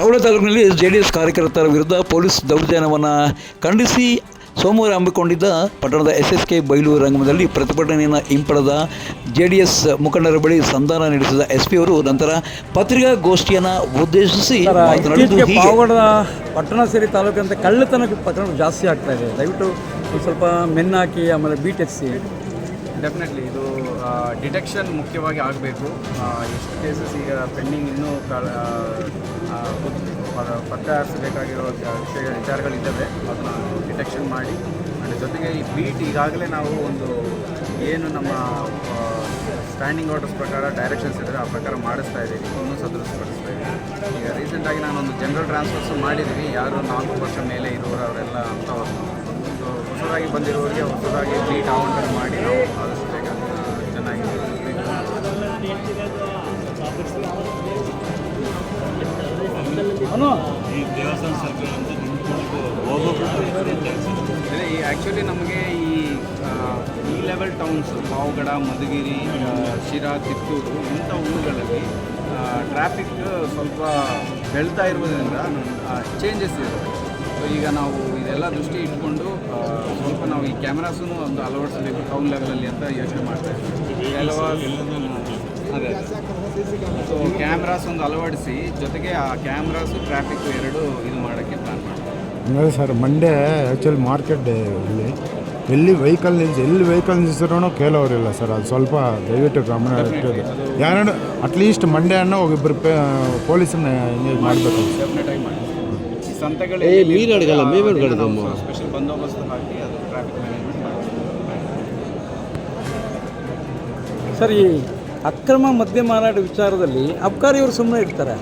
ಪಾವಳ ತಾಲೂಕಿನಲ್ಲಿ J D S ಕಾರ್ಯಕರ್ತರ ವಿರುದ್ಧ ಪೊಲೀಸ್ ದೌರ್ಜನ್ಯವನ್ನು ಖಂಡಿಸಿ ಸೋಮವಾರ ಹಮ್ಮಿಕೊಂಡಿದ್ದ ಪಟ್ಟಣದ ಎಸ್ ಎಸ್ ಕೆ ಬೈಲು ರಂಗಮದಲ್ಲಿ ಪ್ರತಿಭಟನೆಯನ್ನು ಹಿಂಪಡೆದ ಜೆ ಡಿ ಎಸ್ ಮುಖಂಡರ ಬಳಿ ಸಂಧಾನ ನಡೆಸಿದ ಎಸ್ ಪಿ ಅವರು ನಂತರ ಪತ್ರಿಕಾಗೋಷ್ಠಿಯನ್ನು ಉದ್ದೇಶಿಸಿ ಪಟ್ಟಣ ಸೇರಿ ತಾಲೂಕಂತ ಕಳ್ಳತನ ಪ್ರಕರಣ ಜಾಸ್ತಿ ಆಗ್ತಾ ಇದೆ. ದಯವಿಟ್ಟು ಒಂದು ಸ್ವಲ್ಪ ಮೆನ್ನಾಕಿ ಆಮೇಲೆ ಬೀಟ್ ಹಚ್ಚಿ ಡೆಫಿನೆಟ್ಲಿ ಇದು ಡಿಟೆಕ್ಷನ್ ಮುಖ್ಯವಾಗಿ ಆಗಬೇಕು. ಎಷ್ಟು ಕೇಸಸ್ ಈಗ ಪೆಂಡಿಂಗ್ ಇನ್ನೂ ಪತ್ತೆ ಹಚ್ಚಬೇಕಾಗಿರೋ ವಿಷಯ ವಿಚಾರಗಳಿದ್ದಾವೆ. ಅದನ್ನ ಡಿಟೆಕ್ಷನ್ ಮಾಡಿ. ಆ್ಯಂಡ್ ಜೊತೆಗೆ ಈ ಬೀಟ್ ಈಗಾಗಲೇ ನಾವು ಒಂದು ಏನು ನಮ್ಮ ಸ್ಟ್ಯಾಂಡಿಂಗ್ ಆರ್ಡರ್ಸ್ ಪ್ರಕಾರ ಡೈರೆಕ್ಷನ್ಸ್ ಇದ್ದರೆ ಆ ಪ್ರಕಾರ ಮಾಡಿಸ್ತಾ ಇದ್ದೀವಿ. ಇನ್ನೂ ಸದೃಢಪಡಿಸ್ತಾ ಇದ್ದೀವಿ. ಈಗ ರೀಸೆಂಟಾಗಿ ನಾನೊಂದು ಜನರಲ್ ಟ್ರಾನ್ಸ್ಫರ್ಸ್ ಮಾಡಿದ್ವಿ. ಯಾರು ನಾಲ್ಕು ವರ್ಷ ಮೇಲೆ ಇರೋರು ಅವರೆಲ್ಲ ಅಂಥವ್ರು ಒಂದು ಹೊಸದಾಗಿ ಬಂದಿರೋರಿಗೆ ಹೊಸದಾಗಿ ಬೀಟ್ ಆವಂಟನ್ ಮಾಡಿ ನಾವು ಆದಷ್ಟು ಬೇಗ ಚೆನ್ನಾಗಿ ಆ್ಯಕ್ಚುಲಿ ನಮಗೆ ಈ ಈ ಲೆವೆಲ್ ಟೌನ್ಸ್ ಪಾವಗಡ ಮಧುಗಿರಿ ಶಿರಾ ಕಿತ್ತೂರು ಇಂಥ ಊರುಗಳಲ್ಲಿ ಟ್ರಾಫಿಕ್ ಸ್ವಲ್ಪ ಬೆಳ್ತಾ ಇರೋದ್ರಿಂದ ಚೇಂಜಸ್ ಇರುತ್ತೆ. ಸೊ ಈಗ ನಾವು ಇದೆಲ್ಲ ದೃಷ್ಟಿ ಇಟ್ಕೊಂಡು ಸ್ವಲ್ಪ ನಾವು ಈ ಕ್ಯಾಮ್ರಾಸೂ ಒಂದು ಅಳವಡಿಸಬೇಕು ಟೌನ್ ಲೆವೆಲಲ್ಲಿ ಅಂತ ಯೋಚನೆ ಮಾಡ್ತಾ ಇದ್ದೀವಿ. ಅದೇ. ಕ್ಯಾಮ್ರಾಸ್ ಒಂದು ಅಳವಡಿಸಿ ಜೊತೆಗೆ ಆ ಕ್ಯಾಮ್ರಾಸು ಟ್ರಾಫಿಕ್ ಎರಡು ಇದು ಮಾಡೋಕ್ಕೆ ಪ್ಲಾನ್ ಮಾಡ್ತೀವಿ. ಸರ್ ಮಂಡ್ಯ ಆ್ಯಕ್ಚುಲಿ ಮಾರ್ಕೆಟ್ ಇಲ್ಲಿ. ಎಲ್ಲಿ ವೆಹಿಕಲ್ ನಿಲ್ಸಿ ಎಲ್ಲಿ ವೆಹಿಕಲ್ ನಿಲ್ಸಿದ್ರೂ ಕೇಳೋರಿಲ್ಲ ಸರ್ ಅದು ಸ್ವಲ್ಪ ದಯವಿಟ್ಟು ಗಮನ ಇಟ್ಟಿದೆ ಯಾರು ಅಟ್ಲೀಸ್ಟ್ ಮಂಡೇ ಅನ್ನೋ ಒಬ್ಬರು ಪೇ ಪೊಲೀಸನ್ನ ಎಂಗೇಜ್ ಮಾಡಬೇಕು. ಮಾಡಿ. ಸ್ಪೆಷಲ್ ಬಂದೋಬಸ್ತ್ ಹಾಕಿ ಅದು ಟ್ರಾಫಿಕ್ ಮ್ಯಾನೇಜ್ಮೆಂಟ್ ಸರ್ ಈ ಅಕ್ರಮ ಮದ್ಯ ಮಾರಾಟ ವಿಚಾರದಲ್ಲಿ ಅಬ್ಕಾರಿ ಅವರು ಸುಮ್ಮನೆ ಇರ್ತಾರೆ.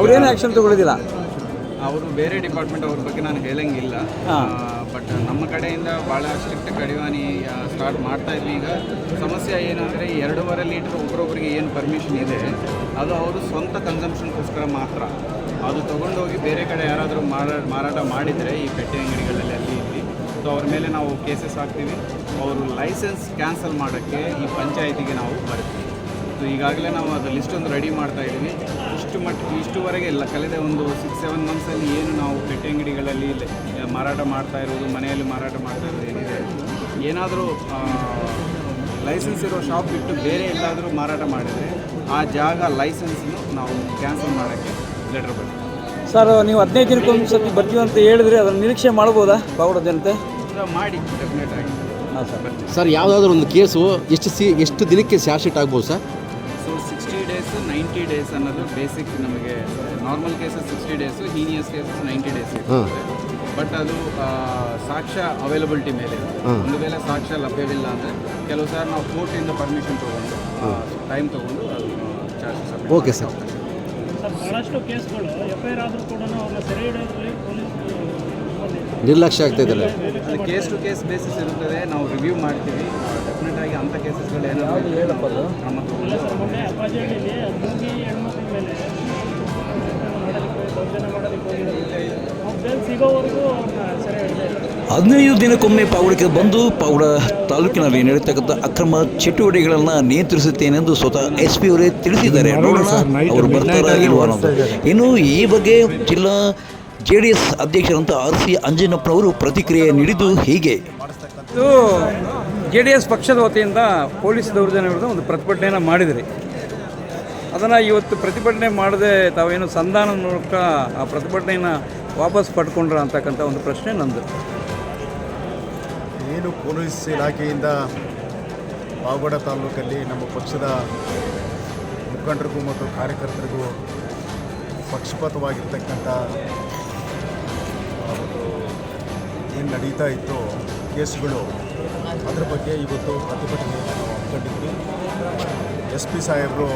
ಅವ್ರೇನು ಆ್ಯಕ್ಷನ್ ತಗೊಳ್ಳೋದಿಲ್ಲ. ಅವರು ಬೇರೆ ಡಿಪಾರ್ಟ್ಮೆಂಟ್ ಅವ್ರ ಬಗ್ಗೆ ನಾನು ಹೇಳಂಗಿಲ್ಲ. ಬಟ್ ನಮ್ಮ ಕಡೆಯಿಂದ ಭಾಳ ಸ್ಟ್ರಿಕ್ಟ್ ಕಡಿವಾಣಿ ಸ್ಟಾರ್ಟ್ ಮಾಡ್ತಾ ಇದ್ವಿ. ಈಗ ಸಮಸ್ಯೆ ಏನಂದರೆ ಎರಡೂವರೆ ಲೀಟ್ರ್ ಒಬ್ಬರೊಬ್ಬರಿಗೆ ಏನು ಪರ್ಮಿಷನ್ ಇದೆ ಅದು ಅವರು ಸ್ವಂತ ಕನ್ಸಂಪ್ಷನ್ಗೋಸ್ಕರ ಮಾತ್ರ. ಅದು ತೊಗೊಂಡೋಗಿ ಬೇರೆ ಕಡೆ ಯಾರಾದರೂ ಮಾರಾ ಮಾರಾಟ ಮಾಡಿದರೆ ಈ ಪೆಟ್ಟೆ ಅಂಗಡಿಗಳಲ್ಲಿ ಅಲ್ಲಿ ಸೊ ಅವ್ರ ಮೇಲೆ ನಾವು ಕೇಸಸ್ ಹಾಕ್ತೀವಿ. ಅವರು ಲೈಸೆನ್ಸ್ ಕ್ಯಾನ್ಸಲ್ ಮಾಡೋಕ್ಕೆ ಈ ಪಂಚಾಯಿತಿಗೆ ನಾವು ಬರ್ತೀವಿ. ಸೊ ಈಗಾಗಲೇ ನಾವು ಅದು ಲಿಸ್ಟ್ ಒಂದು ರೆಡಿ ಮಾಡ್ತಾ ಇದ್ದೀವಿ. ಇಷ್ಟು ಮಟ್ಟ ಇಷ್ಟುವರೆಗೆ ಇಲ್ಲ. ಕಳೆದ ಒಂದು ಸಿಕ್ಸ್ ಸೆವೆನ್ ಮಂತ್ಸಲ್ಲಿ ಏನು ನಾವು ಪೆಟ್ಟೆ ಅಂಗಡಿಗಳಲ್ಲಿ ಮಾರಾಟ ಮಾಡ್ತಾ ಇರೋದು, ಮನೆಯಲ್ಲಿ ಮಾರಾಟ ಮಾಡ್ತಾ ಇರೋದು ಏನಿದೆ? ಏನಾದರೂ ಲೈಸೆನ್ಸ್ ಇರೋ ಶಾಪ್ ಬಿಟ್ಟು ಬೇರೆ ಎಲ್ಲಾದರೂ ಮಾರಾಟ ಮಾಡಿದರೆ ಆ ಜಾಗ ಲೈಸೆನ್ಸ್ನು ನಾವು ಕ್ಯಾನ್ಸಲ್ ಮಾಡೋಕ್ಕೆ ಲೆಟ್ರ್ ಬರ್ತೀವಿ ಸರ್ ನೀವು ಹದಿನೈದು ದಿನಕ್ಕೊಂದು ಸತಿ ಬರ್ತೀವಿ ಅಂತ ಹೇಳಿದ್ರೆ ಅದನ್ನು ನಿರೀಕ್ಷೆ ಮಾಡ್ಬೋದಾ? ಪಾವಗಡ ಜನತೆ? ಮಾಡಿ ಡೆಫಿನೆಟ್ ಆಗಿ. ಹಾಂ ಸರ್. ಸರ್ ಯಾವುದಾದ್ರೂ ಒಂದು ಕೇಸು ಎಷ್ಟು ಸಿ ಎಷ್ಟು ದಿನಕ್ಕೆ ಚಾರ್ಜ್ ಶೀಟ್ ಆಗ್ಬೋದು sir? So sixty days ninety days ಅನ್ನೋದು ಬೇಸಿಕ್ ನಮಗೆ normal cases sixty days heinous cases ninety days ಹಾಂ. ಬಟ್ ಅದು ಆ, ಸಾಕ್ಷ್ಯ ಅವೈಲಬಿಲಿಟಿ ಮೇಲೆ ಇರುತ್ತೆ. ಒಂದು ವೇಳೆ ಸಾಕ್ಷ್ಯ ಲಭ್ಯವಿಲ್ಲ ಅಂದರೆ ಕೆಲವು ಸಾರಿ ನಾವು ಕೋರ್ಟಿಂದ ಪರ್ಮಿಷನ್ ತೊಗೊಂಡು ಟೈಮ್ ತೊಗೊಂಡು ಅದು ಚಾರ್ಜಸ್ ಓಕೆ ಸರ್ ಸರ್ ಬಹಳಷ್ಟು ಕೇಸ್ಗಳು ಎಫ್ ಐ ಆರ್ ಆದರೂ ಕೂಡ ಅವ್ರನ್ನ ಸೆರೆ ಹಿಡಿಯೋದ್ರಲ್ಲಿ ನಿರ್ಲಕ್ಷ್ಯ ಆಗ್ತಾ ಇದ್ದಾರೆ. ಅದು ಕೇಸ್ ಟು ಕೇಸ್ ಬೇಸಿಸ್ ಇರುತ್ತದೆ. ನಾವು ರಿವ್ಯೂ ಮಾಡ್ತೀವಿ. ಡೆಫಿನೆಟ್ ಆಗಿ ಅಂಥ ಕೇಸಸ್ಗಳು ಏನಾದರೂ ಹೇಳಪ್ಪ ನಮ್ಮ ಕ್ರಮ ಸರ್ ಮೊನ್ನೆ ಅಪ್ಪಾಜಿಹಳ್ಳಿಲಿ ಮೂಗಿ ಹೆಣ್ಮಕ್ಳ ಮೇಲೆ ಮಾಡಲಿಕ್ಕೆ ದೌರ್ಜನ್ಯ ಮಾಡಲಿಕ್ಕೆ ಹೋಗಿದ್ದಾರೆ. ಅವ್ರು ಬೇಲ್ ಸಿಗೋವರೆಗೂ ಅವ್ರನ್ನ ಸೆರೆ ಹದಿನೈದು ದಿನಕ್ಕೊಮ್ಮೆ ಪಾವಡಕ್ಕೆ ಬಂದು ಪಾವಡ ತಾಲೂಕಿನಲ್ಲಿ ನಡೆಯತಕ್ಕಂಥ ಅಕ್ರಮ ಚಟುವಟಿಕೆಗಳನ್ನು ನಿಯಂತ್ರಿಸುತ್ತೇನೆಂದು ಸ್ವತಃ ಎಸ್ ಪಿ ಅವರೇ ತಿಳಿಸಿದ್ದಾರೆ. ನೋಡೋಣ. ಅವರು ಬರ್ತಾರಾ ಇಲ್ವಾ. ಇನ್ನು ಈ ಬಗ್ಗೆ ಜಿಲ್ಲಾ ಜೆ ಡಿ ಎಸ್ ಅಧ್ಯಕ್ಷರಂತ ಆರ್ ಸಿ ಅಂಜನಪ್ಪನವರು ಪ್ರತಿಕ್ರಿಯೆ ನೀಡಿದ್ದು ಹೀಗೆ. ಜೆ ಡಿ ಎಸ್ ಪಕ್ಷದ ವತಿಯಿಂದ ಪೊಲೀಸ್ ದೌರ್ಜನ್ಯ ವಿರುದ್ಧ ಒಂದು ಪ್ರತಿಭಟನೆಯನ್ನು ಮಾಡಿದ್ರಿ. ಅದನ್ನು ಇವತ್ತು ಪ್ರತಿಭಟನೆ ಮಾಡದೆ ತಾವೇನು ಸಂಧಾನ ಮೂಲಕ ಆ ಪ್ರತಿಭಟನೆಯನ್ನು ವಾಪಸ್ ಪಡ್ಕೊಂಡ್ರ ಅಂತಕ್ಕಂಥ ಒಂದು ಪ್ರಶ್ನೆ ನಂದು. ಏನು ಪೊಲೀಸ್ ಇಲಾಖೆಯಿಂದ ಪಾವಗಡ ತಾಲೂಕಲ್ಲಿ ನಮ್ಮ ಪಕ್ಷದ ಮುಖಂಡರಿಗೂ ಮತ್ತು ಕಾರ್ಯಕರ್ತರಿಗೂ ಪಕ್ಷಪಾತವಾಗಿರ್ತಕ್ಕಂಥ ಏನು ನಡೀತಾ ಇತ್ತು, ಕೇಸ್ಗಳು, ಅದ್ರ ಬಗ್ಗೆ ಇವತ್ತು ಪ್ರತಿಭಟನೆ ನಾವು ಹಮ್ಮಿಕೊಂಡಿದ್ವಿ ಎಸ್ ಪಿ ಸಾಹೇಬರು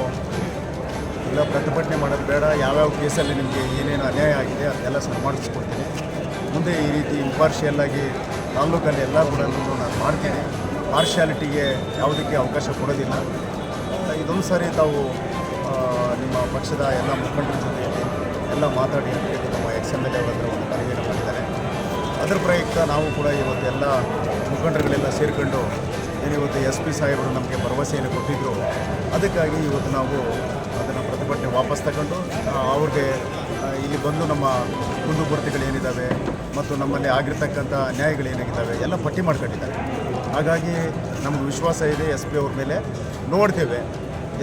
ಇಲ್ಲ ಪ್ರತಿಭಟನೆ ಮಾಡೋದು ಬೇಡ, ಯಾವ್ಯಾವ ಕೇಸಲ್ಲಿ ನಿಮಗೆ ಏನೇನು ಅನ್ಯಾಯ ಆಗಿದೆ ಅದನ್ನೆಲ್ಲ ಸನ್ಮಾನಿಸ್ಕೊಡ್ತೀನಿ ಮುಂದೆ ಈ ರೀತಿ ಇಂಪಾರ್ಷಿಯಲ್ ತಾಲೂಕಲ್ಲಿ ಎಲ್ಲ ಕೂಡ ನಾನು ಮಾಡ್ತೀನಿ. ಪಾರ್ಶಿಯಾಲಿಟಿಗೆ ಯಾವುದಕ್ಕೆ ಅವಕಾಶ ಕೊಡೋದಿಲ್ಲ. ಇದೊಂದು ಸಾರಿ ತಾವು ನಿಮ್ಮ ಪಕ್ಷದ ಎಲ್ಲ ಮುಖಂಡರ ಜೊತೆಯಲ್ಲಿ ಎಲ್ಲ ಮಾತಾಡಿ ಅಂತ ಹೇಳಿ ನಮ್ಮ ಎಕ್ಸ್ ಎಂ ಎಲ್ ಎ ಒಂದು ಕರೆಯನ್ನು ಮಾಡಿದ್ದಾರೆ. ಅದರ ಪ್ರಯುಕ್ತ ನಾವು ಕೂಡ ಇವತ್ತು ಎಲ್ಲ ಮುಖಂಡರುಗಳೆಲ್ಲ ಸೇರಿಕೊಂಡು ಏನಿವತ್ತು ಎಸ್ ಪಿ ಸಾಹೇಬರು ನಮಗೆ ಭರವಸೆಯನ್ನು ಕೊಟ್ಟಿದ್ದರು ಅದಕ್ಕಾಗಿ ಇವತ್ತು ನಾವು ಅದನ್ನು ಪ್ರತಿಭಟನೆ ವಾಪಸ್ ತಗೊಂಡು ಅವ್ರಿಗೆ ಇಲ್ಲಿ ಬಂದು ನಮ್ಮ ಕುಂದುಕೊರತೆಗಳು ಏನಿದ್ದಾವೆ ಮತ್ತು ನಮ್ಮಲ್ಲಿ ಆಗಿರ್ತಕ್ಕಂಥ ನ್ಯಾಯಗಳು ಏನಾಗಿದ್ದಾವೆ ಎಲ್ಲ ಪಟ್ಟಿ ಮಾಡ್ಕೊಂಡಿದ್ದಾರೆ. ಹಾಗಾಗಿ ನಮಗೆ ವಿಶ್ವಾಸ ಇದೆ ಎಸ್ ಪಿ ಅವ್ರ ಮೇಲೆ. ನೋಡ್ತೇವೆ.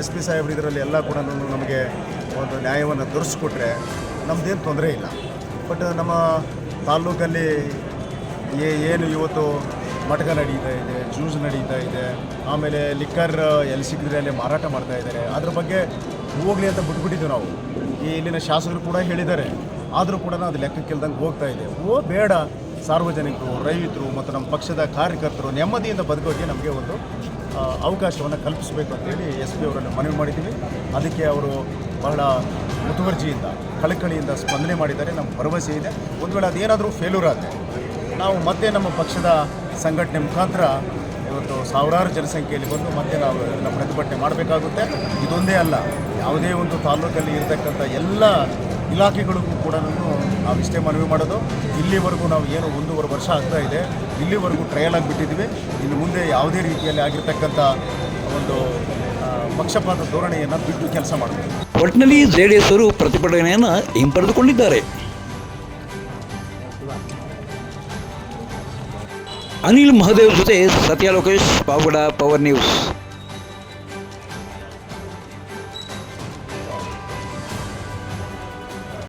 ಎಸ್ ಪಿ ಸಾಹೇಬ್ರು ಇದರಲ್ಲಿ ಎಲ್ಲ ಕೂಡ ನಮಗೆ ಒಂದು ನ್ಯಾಯವನ್ನು ದೊರಕಿಸ್ಕೊಟ್ರೆ ನಮ್ಮದೇನು ತೊಂದರೆ ಇಲ್ಲ. ಬಟ್ ನಮ್ಮ ತಾಲ್ಲೂಕಲ್ಲಿ ಏನು ಇವತ್ತು ಮಟಕ ನಡೀತಾ ಇದೆ ಜ್ಯೂಸ್ ನಡೀತಾ ಇದೆ. ಆಮೇಲೆ ಲಿಕ್ಕರ್ ಎಲ್ಲಿ ಸಿಕ್ಕಿದ್ರೆ ಅಲ್ಲಿ ಮಾರಾಟ ಮಾಡ್ತಾ ಇದ್ದಾರೆ. ಅದ್ರ ಬಗ್ಗೆ ಹೋಗಲಿ ಅಂತ ಬಿಟ್ಬಿಟ್ಟಿದ್ದು ನಾವು. ಈ ಇಲ್ಲಿನ ಶಾಸಕರು ಕೂಡ ಹೇಳಿದ್ದಾರೆ. ಆದರೂ ಕೂಡ ಅದು ಲೆಕ್ಕಕ್ಕಿಲ್ದಂಗೆ ಹೋಗ್ತಾ ಇದೆ. ಓ, ಬೇಡ. ಸಾರ್ವಜನಿಕರು, ರೈತರು ಮತ್ತು ನಮ್ಮ ಪಕ್ಷದ ಕಾರ್ಯಕರ್ತರು ನೆಮ್ಮದಿಯಿಂದ ಬದುಕೋಕೆ ನಮಗೆ ಒಂದು ಅವಕಾಶವನ್ನು ಕಲ್ಪಿಸಬೇಕು ಅಂತೇಳಿ ಎಸ್ ಪಿ ಅವರನ್ನು ಮನವಿ ಮಾಡಿದ್ದೀವಿ. ಅದಕ್ಕೆ ಅವರು ಬಹಳ ಮುತುವರ್ಜಿಯಿಂದ, ಕಳಕಳಿಯಿಂದ ಸ್ಪಂದನೆ ಮಾಡಿದ್ದಾರೆ. ನಮ್ಮ ಭರವಸೆ ಇದೆ. ಒಂದು ವೇಳೆ ಅದೇನಾದರೂ ಫೇಲ್ಯೂರ್ ಆದರೆ, ನಾವು ಮತ್ತೆ ನಮ್ಮ ಪಕ್ಷದ ಸಂಘಟನೆ ಮುಖಾಂತರ ಇವತ್ತು ಸಾವಿರಾರು ಜನಸಂಖ್ಯೆಯಲ್ಲಿ ಬಂದು ಮತ್ತೆ ನಾವು ಇದನ್ನು ಪ್ರತಿಭಟನೆ ಮಾಡಬೇಕಾಗುತ್ತೆ. ಇದೊಂದೇ ಅಲ್ಲ, ಯಾವುದೇ ಒಂದು ತಾಲೂಕಲ್ಲಿ ಇರತಕ್ಕಂಥ ಎಲ್ಲ ಇಲಾಖೆಗಳಿಗೂ ಕೂಡ ನಾವು ಇಷ್ಟೇ ಮನವಿ ಮಾಡೋದು. ಇಲ್ಲಿವರೆಗೂ ನಾವು ಏನು ಒಂದೂವರೆ ವರ್ಷ ಆಗ್ತಾ ಇದೆ. ಇಲ್ಲಿವರೆಗೂ ಟ್ರಯಲ್ ಆಗಿಬಿಟ್ಟಿದ್ದೀವಿ. ಇನ್ನು ಮುಂದೆ ಯಾವುದೇ ರೀತಿಯಲ್ಲಿ ಆಗಿರ್ತಕ್ಕಂಥ ಒಂದು ಪಕ್ಷಪಾತ ಧೋರಣೆಯನ್ನು ಬಿಟ್ಟು ಕೆಲಸ ಮಾಡಬೇಕು ಒಟ್ಟಿನಲ್ಲಿ ಜೆ ಡಿ ಎಸ್ ಅವರು ಪ್ರತಿಭಟನೆಯನ್ನು ಹಿಂಪಡೆದುಕೊಂಡಿದ್ದಾರೆ. Anil Mahadev Sute Satya Lokesh Pavagada power news.